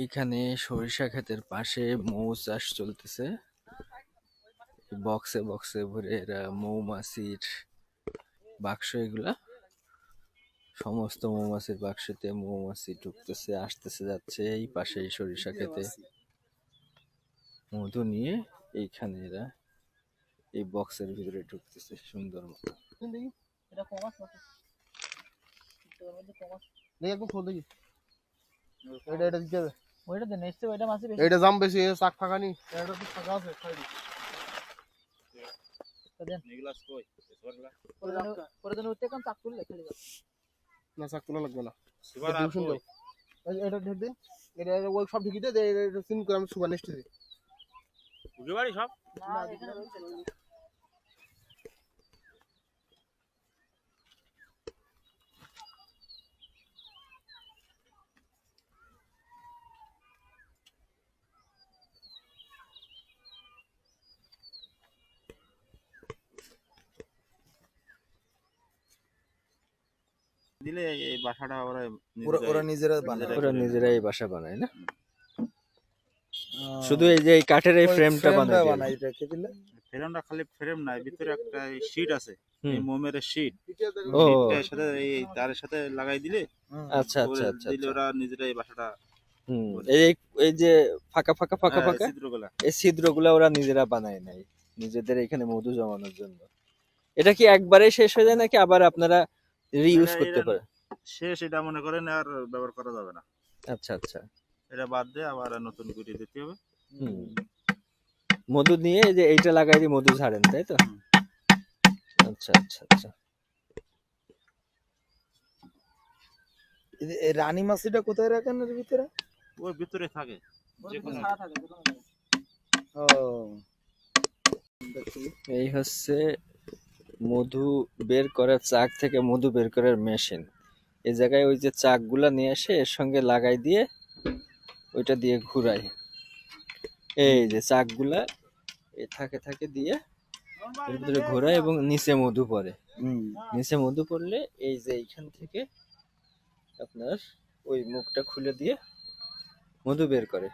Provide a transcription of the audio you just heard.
এইখানে সরিষা ক্ষেতের পাশে মৌ চাষ চলতেছে। বক্সে বক্সে ভরে এরা মৌমাছির বাক্স এগুলা। সমস্ত মৌমাছির বাক্সতে মৌমাছি ঢুকতেছে, আসতেছে, যাচ্ছে এই পাশে সরিষা ক্ষেতে। মধু নিয়ে এইখানে এরা এই বক্সের ভিতরে ঢুকতেছে সুন্দর মতো। দেখি একদম এটা এটা দিতে ওইটা দে নেক্সট ওইটা মাসি বেশি। এটা জাম বেশি চাক ফাঁকা নি এটা তো ফাঁকা আছে সাইডে তো দেন। এগুলা কই? সুপারগুলা পরে দিন পরে দিন উঠতে কোন চাক তুললে খেলে না চাক তোলা লাগবে না। সুপার এটা আর দিউসুন কই? এটা ঢের দিন। এটা ওই সব ঢুকিয়ে দে এটা- এটা সিন করে আমি সুগার নেক্সট দিই উঠে বাড়ি সব? না এখানে দিলে এই বাসাটা ওরা ওরা নিজেরা বানায়। ওরা নিজেরাই বাসা বানায় না? শুধু এই যে এই কাঠের এই ফ্রেমটা বানায় বানায় রেখে দিলে? ফ্রেমটা খালি ফ্রেম নাই ভিতরে একটা শীট আছে এই মোমের শীট শীটটার সাথে এই তারের সাথে লাগাই দিলে আচ্ছা আচ্ছা আচ্ছা দিলে আচ্ছা। ওরা নিজেরাই বাসাটা হুম এই এই যে ফাঁকা ফাঁকা ফাঁকা হ্যাঁ, ফাঁকা? এই ছিদ্রগুলা ওরা নিজেরা বানায় নাই নিজেদের এখানে মধু জমানোর জন্য। এটা কি একবারে শেষ হয়ে যায় নাকি আবার আপনারা রিইউজ করতে এটা- পারেন শেষ এটা মনে করেন আর ব্যবহার করা যাবে না। আচ্ছা আচ্ছা। এটা বাদ দিয়ে আবার নতুন করে দিতে হবে। মধু নিয়ে এই যে এইটা লাগাই দিয়ে মধু ছাড়েন তাই তো? আচ্ছা আচ্ছা আচ্ছা। এই রানী মাছিটা কোথায় রাখেন এর ভিতরে? ওর ভিতরে থাকে। ও। এই হচ্ছে মধু বের করার চাক থেকে মধু বের করার মেশিন। এই জায়গায় ওই যে চাকগুলো নিয়ে এসে এর সঙ্গে লাগাই দিয়ে ওইটা দিয়ে ঘুরাই। এই যে চাকগুলা এ থাকে থাকে দিয়ে এর ভিতরে ঘোরায় এবং নিচে মধু পড়ে। নিচে মধু পড়লে এই যে এইখান থেকে আপনার ওই মুখটা খুলে দিয়ে মধু বের করে।